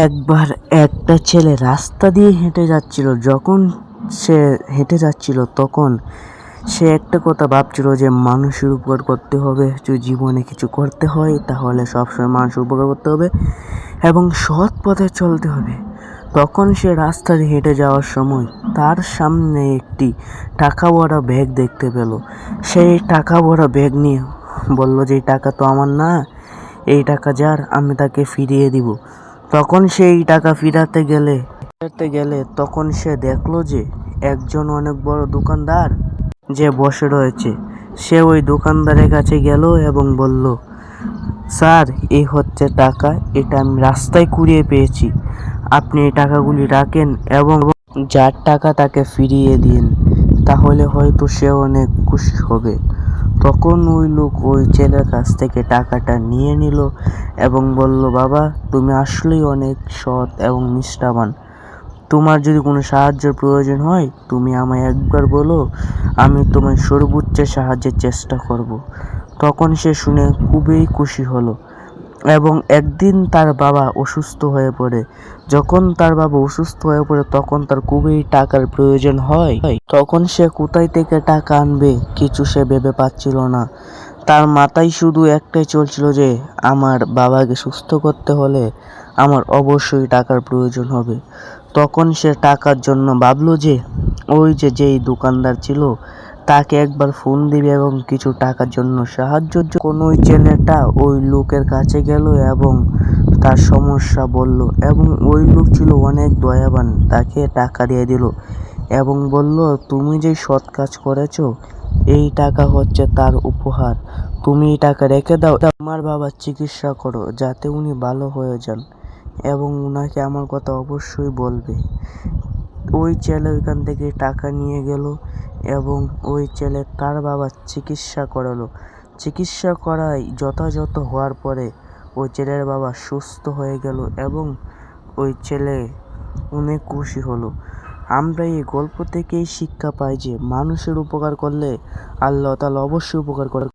একবার একটা ছেলে রাস্তা দিয়ে হেঁটে যাচ্ছিল, যখন সে হেঁটে যাচ্ছিল তখন সে একটা কথা ভাবছিল যে মানুষের উপকার করতে হবে, যদি জীবনে কিছু করতে হয় তাহলে সবসময় মানুষের উপকার করতে হবে এবং সৎ পথে চলতে হবে। তখন সে রাস্তা দিয়ে হেঁটে যাওয়ার সময় তার সামনে একটি টাকা ভরা ব্যাগ দেখতে পেল। সেই টাকা ভরা ব্যাগ নিয়ে বলল যে এই টাকা তো আমার না, এই টাকা যার, আমি তাকে ফিরিয়ে দিব। তখন সেই টাকা ফিরাতে গেলে ফিরাতে গেলে তখন সে দেখল যে একজন অনেক বড় দোকানদার যে বসে রয়েছে। সে ওই দোকানদারের কাছে গেল এবং বলল, স্যার এই হচ্ছে টাকা, এটা আমি রাস্তায় কুড়িয়ে পেয়েছি। আপনি এই টাকাগুলি রাখেন এবং যার টাকা তাকে ফিরিয়ে দিন, তাহলে হয়তো সে অনেক খুশি হবে। তখন ওই লোক ওই ছেলের কাছ থেকে টাকাটা নিয়ে নিল এবং বলল, বাবা, তুমি আসলেই অনেক সৎ এবং নিষ্ঠাবান। তোমার যদি কোনো সাহায্যের প্রয়োজন হয়, তুমি আমায় একবার বলো, আমি তোমার সর্বোচ্চ সাহায্যের চেষ্টা করব। তখন সে শুনে খুবই খুশি হলো। এবং একদিন তার বাবা অসুস্থ হয়ে পড়ে। যখন তার বাবা অসুস্থ হয়ে পড়ে, তখন তার খুবই টাকার প্রয়োজন হয়। তখন সে কোথায় থেকে টাকা আনবে, কিছু সে ভেবে পাচ্ছিল না। তার মাথায় শুধু একটাই চলছিল যে, আমার বাবাকে সুস্থ করতে হলে আমার অবশ্যই টাকার প্রয়োজন হবে। তখন সে টাকার জন্য ভাবলো যে, ওই যে যেই দোকানদার ছিল তাকে একবার ফোন দিবে এবং কিছু টাকার জন্য সাহায্য কোন ওই ছেলেটা ওই লোকের কাছে গেল এবং তার সমস্যা বলল এবং ওই লোক ছিল অনেক দয়াবান, তাকে টাকা দিয়ে দিল এবং বলল, তুমি যে সৎ কাজ করেছ, এই টাকা হচ্ছে তার উপহার। তুমি এই টাকা রেখে দাও আমার বাবার চিকিৎসা করো যাতে উনি ভালো হয়ে যান এবং ওনাকে আমার কথা অবশ্যই বলবে। ওই ছেলে ওইখান থেকে টাকা নিয়ে গেল এবং ওই ছেলে তার বাবার চিকিৎসা করালো। চিকিৎসা করায় যথাযথ হওয়ার পরে ওই ছেলের বাবা সুস্থ হয়ে গেল এবং ওই ছেলে অনেক খুশি হলো। আমরা এই গল্প থেকেই শিক্ষা পাই যে মানুষের উপকার করলে আল্লাহ তাআলা অবশ্যই উপকার করে।